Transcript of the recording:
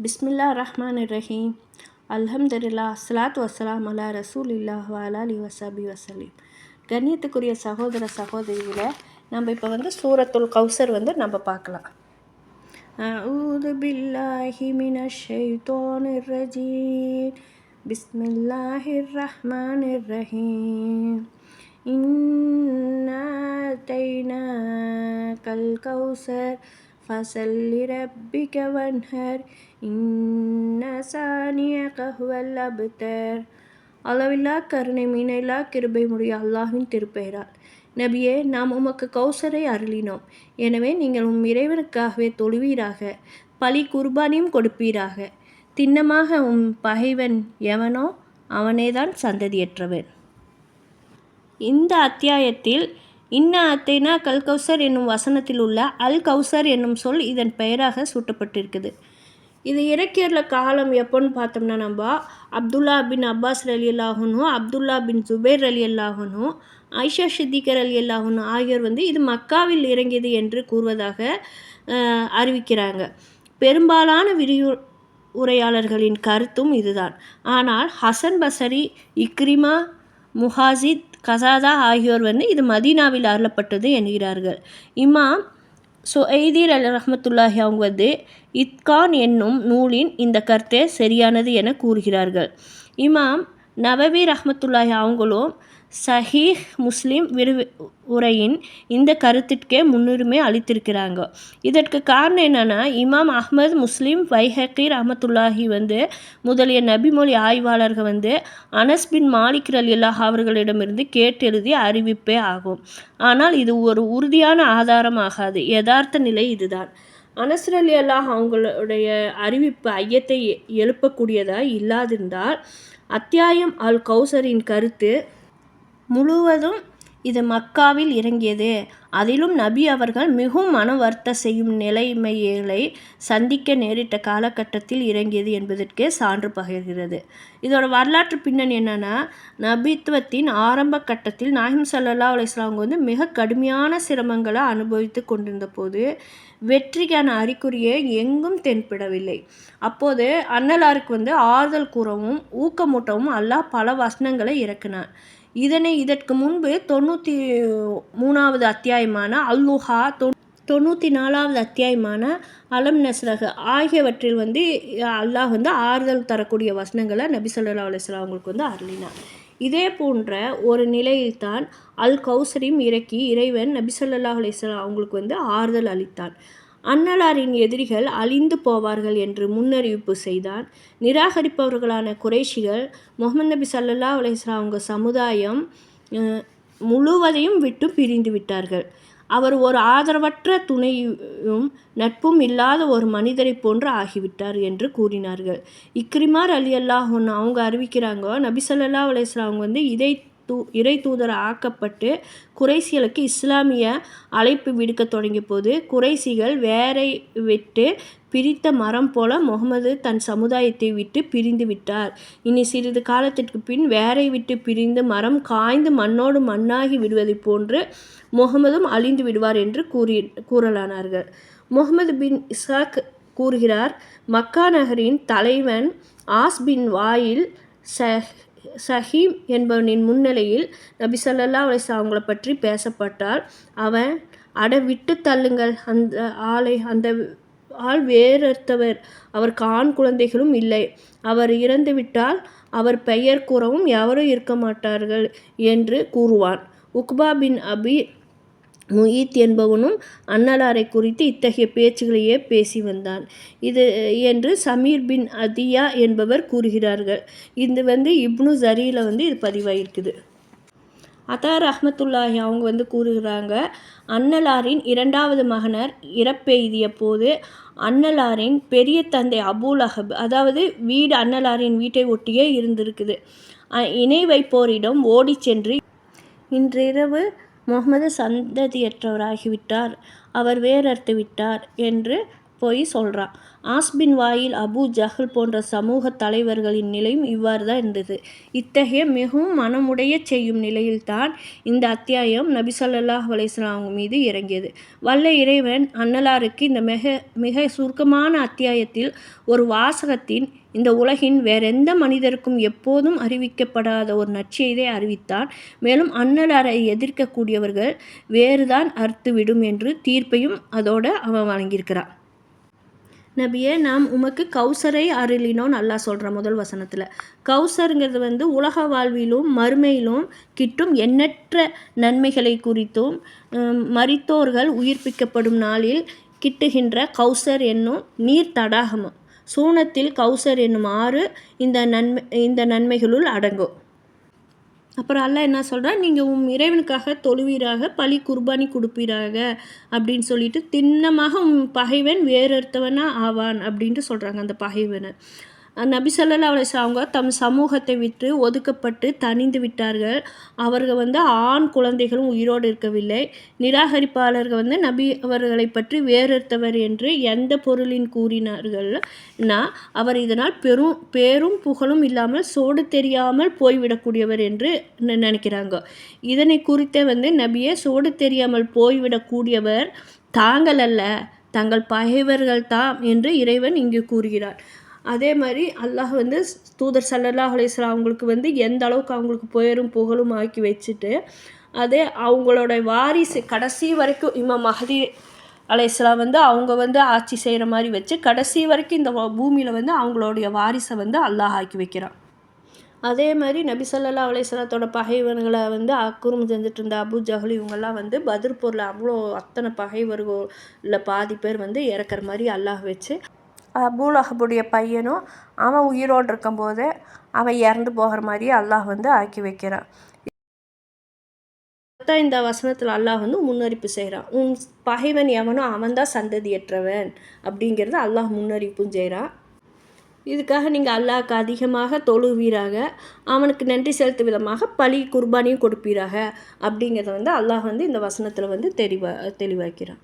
பிஸ்மில்லா ரஹ்மான் ரஹீம் அல்ஹம்துலில்லா அஸ்ஸலாத்து வஸ்ஸலாம் அலா ரசூலில்லாஹ் வலா அலி வசாபி வசலீம் கண்ணியத்துக்குரிய சகோதர சகோதரிகளை நம்ம இப்போ வந்து சூரத்துல் கௌசர் வந்து நம்ம பார்க்கலாம் أعوذ بالله من الشيطان الرجيم بسم الله الرحمن الرحيم إنا آتيناك الكوثر فصل لربك وانهر إن ثانيك هو الأبتر அளவில்லா கருணை மீனில்லா கிருபை முடிய அல்லாஹ்வின் திருப்பெயரால் நபியே நாம் உமக்கு கௌசரை அருளினோம் எனவே நீங்கள் உம் இறைவனுக்காகவே தொழுவீராக பலி குர்பானியும் கொடுப்பீராக திண்ணமாக உம் பகைவன் எவனோ அவனேதான் சந்ததியற்றவன் இந்த அத்தியாயத்தில் இன்ன அத்தைனா கல் கௌசர் என்னும் வசனத்தில் உள்ள அல் கௌசர் என்னும் சொல் இதன் பெயராக சூட்டப்பட்டிருக்குது. இது இறக்கியரில் காலம் எப்போன்னு பார்த்தோம்னா நம்ம அப்துல்லா பின் அப்பாஸ் அலி அல்லாஹனும் அப்துல்லா பின் ஜுபேர் அலி அல்லாஹனும் ஐஷா ஷித்திகர் அலி அல்லாஹனும் ஆகியோர் வந்து இது மக்காவில் இறங்கியது என்று கூறுவதாக அறிவிக்கிறாங்க. பெரும்பாலான விரிவு உரையாளர்களின் கருத்தும் இதுதான். ஆனால் ஹசன் பசரி இக்ரிமா முஹாசித் கசாதா ஆகியோர் வந்து இது மதீனாவில் அருளப்பட்டது என்கிறார்கள். இமாம் சுஐதீர் அல் ரஹமத்துல்லாஹி அவங்க வந்து இத்கான் என்னும் நூலின் இந்த கருத்தே சரியானது என கூறுகிறார்கள். இமாம் நவவி ரஹமத்துல்லாஹி அவங்களும் சஹீஹ் முஸ்லீம் விரு உரையின் இந்த கருத்திற்கே முன்னுரிமை அளித்திருக்கிறாங்க. இதற்கு காரணம் என்னென்னா இமாம் அஹ்மது முஸ்லீம் வைஹக்கி ரஹமத்துல்லாஹி வந்து முதலிய நபிமொழி ஆய்வாளர்கள் வந்து அனஸ் பின் மாலிக் ரலியல்லாஹ் அவர்களிடமிருந்து கேட்டெழுதிய அறிவிப்பே ஆகும். ஆனால் இது ஒரு உறுதியான ஆதாரம் ஆகாது. யதார்த்த நிலை இதுதான். அனஸ் அலி அல்லாஹ் அவங்களுடைய அறிவிப்பு ஐயத்தை எழுப்பக்கூடியதாக இல்லாதிருந்தால் அத்தியாயம் அல் கௌசரின் கருத்து முழுவதும் இது மக்காவில் இறங்கியது. அதிலும் நபி அவர்கள் மிகவும் மன வருத்த செய்யும் நிலைமைகளை சந்திக்க நேரிட்ட காலகட்டத்தில் இறங்கியது என்பதற்கே சான்று பகிர்கிறது. இதோட வரலாற்று பின்னணி என்னன்னா நபித்துவத்தின் ஆரம்ப கட்டத்தில் நாஹிம் சல்லா அலிஸ்லாம் வந்து மிக கடுமையான சிரமங்களை அனுபவித்து கொண்டிருந்த போது வெற்றிக்கான அறிகுறியை எங்கும் தென்படவில்லை. அப்போது அன்னலாருக்கு வந்து ஆறுதல் கூறவும் ஊக்கமூட்டவும் அல்லாஹ் பல வசனங்களை இறக்கினார் இதனை இதற்கு முன்பு தொண்ணூற்றி மூணாவது அத்தியாயமான அல்லுஹா தொ தொண்ணூற்றி நாலாவது அத்தியாயமான அலம் நஸ்ரஹ் ஆகியவற்றில் வந்து அல்லாஹ் வந்து ஆறுதல் தரக்கூடிய வசனங்களை நபி சொல்லா அலைஹி அவங்களுக்கு வந்து அருளினார். இதே போன்ற ஒரு நிலையில்தான் அல் கௌசரியும் இறக்கி இறைவன் நபி சொல்லா அலைஹி அவங்களுக்கு வந்து ஆறுதல் அளித்தான். அன்னலாரின் எதிரிகள் அழிந்து போவார்கள் என்று முன்னறிவிப்பு செய்தான். நிராகரிப்பவர்களான குறைஷிகள் முகமது நபி சல்லா அலிஸ்லா அவங்க சமுதாயம் முழுவதையும் விட்டு பிரிந்து விட்டார்கள். அவர் ஒரு ஆதரவற்ற துணையும் நட்பும் இல்லாத ஒரு மனிதரை போன்று ஆகிவிட்டார் என்று கூறினார்கள். இக்ரிமார் அலி அல்லாஹ் அவங்க அறிவிக்கிறாங்க நபி ஸல்லல்லாஹு அவங்க வந்து இதை தூ இறை தூதர் ஆக்கப்பட்டு குறைசிகளுக்கு இஸ்லாமிய அழைப்பு விடுக்க தொடங்கிய போது குறைசிகள் வேரை விட்டு பிரித்த மரம் போல முகமது தன் சமுதாயத்தை விட்டு பிரிந்து விட்டார். இனி சிறிது காலத்திற்கு பின் வேரை விட்டு பிரிந்து மரம் காய்ந்து மண்ணோடு மண்ணாகி விடுவதைப் போன்று முகமதும் அழிந்து விடுவார் என்று கூறி கூறலானார்கள். முகமது பின் இசாக் கூறுகிறார் மக்கா நகரின் தலைவன் ஆஸ் பின் வாயில் ச சஹீம் என்பவனின் முன்னிலையில் நபி ஸல்லல்லாஹு அலைஹி அவங்களை அவங்கள பற்றி பேசப்பட்டால் அவன் அட விட்டு தள்ளுங்கள். அந்த ஆளை அந்த ஆள் வேறொருத்தவர். அவருக்கு ஆண் குழந்தைகளும் இல்லை. அவர் இறந்து விட்டால் அவர் பெயர் கூறவும் எவரும் இருக்க மாட்டார்கள் என்று கூறுவான். உக்பா பின் அபி முயீத் என்பவனும் அன்னலாரை குறித்து இத்தகைய பேச்சுகளையே பேசி வந்தான். இது என்று சமீர் பின் அதியா என்பவர் கூறுகிறார்கள். இது வந்து இப்னு ஜரியில் வந்து இது பதிவாயிருக்குது. அதார் அஹமத்துல்லாஹி அவங்க வந்து கூறுகிறாங்க அன்னலாரின் இரண்டாவது மகனர் இறப்பெய்திய போது அன்னலாரின் பெரிய தந்தை அபூல் அஹப் அதாவது வீடு அன்னலாரின் வீட்டை ஒட்டியே இருந்திருக்குது. இணை வைப்போரிடம் ஓடி சென்று இன்றிரவு முகமது சந்ததியற்றவராகிவிட்டார். அவர் வேறறுத்து விட்டார் என்று போய் சொல்கிறான் ஆஸ்பின் வாயில் அபு ஜஹல் போன்ற சமூக தலைவர்களின் நிலையும் இவ்வாறு தான் இருந்தது. இத்தகைய மிகவும் மனமுடைய செய்யும் நிலையில்தான் இந்த அத்தியாயம் நபிசல்லாஹ் ஸல்லல்லாஹு அவங்க மீது இறங்கியது. வல்ல இறைவன் அன்னலாருக்கு இந்த மிக மிக சுருக்கமான அத்தியாயத்தில் ஒரு வாசகத்தின் இந்த உலகின் வேறெந்த மனிதருக்கும் எப்போதும் அறிவிக்கப்படாத ஒரு நற்செய்தை அறிவித்தான். மேலும் அன்னலாரை எதிர்க்கக்கூடியவர்கள் வேறுதான் அறுத்துவிடும் என்று தீர்ப்பையும் அதோடு அவன் வழங்கியிருக்கிறான். நபியே நாம் உமக்கு கௌசரை அருளினோன்னு நல்லா சொல்கிற முதல் வசனத்தில். கௌசருங்கிறது வந்து உலக வாழ்விலும் மறுமையிலும் கிட்டும் எண்ணற்ற நன்மைகளை குறித்தும் மறித்தோர்கள் மரித்தோர்கள் உயிர்ப்பிக்கப்படும் நாளில் கிட்டுகின்ற கௌசர் என்னும் நீர் தடாகமும் சூனத்தில் கௌசர் என்னும் ஆறு இந்த நன்மை இந்த நன்மைகளுள் அடங்கும். அப்புறம் அல்லாஹ் என்ன சொல்கிறான் நீங்கள் உம் இறைவனுக்காக தொழுவீராக பலி குர்பானி கொடுப்பீராக அப்படின்னு சொல்லிட்டு திண்ணமாக உம் பகைவன் வேறொருத்தவனா ஆவான் அப்படின்ட்டு சொல்கிறாங்க அந்த பகைவனை. நபி ஸல்லல்லாஹு அலைஹி அவங்க தம் சமூகத்தை விட்டு ஒதுக்கப்பட்டு தணிந்து விட்டார்கள். அவர்கள் வந்து ஆண் குழந்தைகளும் உயிரோடு இருக்கவில்லை. நிராகரிப்பாளர்கள் வந்து நபி அவர்களை பற்றி வேறொருத்தவர் என்று எந்த பொருளின் கூறினார்கள்னா அவர் இதனால் பெரும் பேரும் புகழும் இல்லாமல் சோடு தெரியாமல் போய்விடக்கூடியவர் என்று நினைக்கிறாங்க. இதனை குறித்த வந்து நபியை சோடு தெரியாமல் போய்விடக்கூடியவர் தாங்கள் அல்ல தங்கள் பகைவர்கள் தாம் என்று இறைவன் இங்கு கூறுகிறார். அதே மாதிரி அல்லாஹ் வந்து தூதர் சல்லல்லா அலைஹி அவங்களுக்கு வந்து எந்த அளவுக்கு அவங்களுக்கு புயரும் புகழும் ஆக்கி வச்சுட்டு அதே அவங்களோட வாரிசு கடைசி வரைக்கும் இமாம் மஹதி அலைஹிஸ்ஸலாம் வந்து அவங்க வந்து ஆட்சி செய்கிற மாதிரி வச்சு கடைசி வரைக்கும் இந்த பூமியில் வந்து அவங்களுடைய வாரிசை வந்து அல்லாஹ் ஆக்கி வைக்கிறான். அதே மாதிரி நபி ஸல்லல்லாஹு அலைஹி பகைவர்களை வந்து அக்குறும் செஞ்சுட்டு இருந்த அபு ஜஹல் இவங்கெல்லாம் வந்து பதிர்பூரில் அவ்வளோ அத்தனை பகைவர்களில் பாதி பேர் வந்து இறக்குற மாதிரி அல்லாஹ் வச்சு பூலகபுடைய பையனும் அவன் உயிரோடு இருக்கும்போது அவன் இறந்து போகிற மாதிரி அல்லாஹ் வந்து ஆக்கி வைக்கிறான். தான் இந்த வசனத்தில் அல்லாஹ் வந்து முன்னறிப்பு செய்கிறான். உன் பகைவன் எவனோ அவன்தான் சந்ததியற்றவன் அப்படிங்கிறத அல்லாஹ் முன்னறிப்பும் செய்கிறான். இதுக்காக நீங்கள் அல்லாஹ்க்கு அதிகமாக தொழுவீராக அவனுக்கு நன்றி செலுத்தும் விதமாக பழி குர்பானியும் கொடுப்பீராக அப்படிங்கிறத வந்து அல்லாஹ் வந்து இந்த வசனத்தில் வந்து தெளிவா தெளிவாக்கிறான்.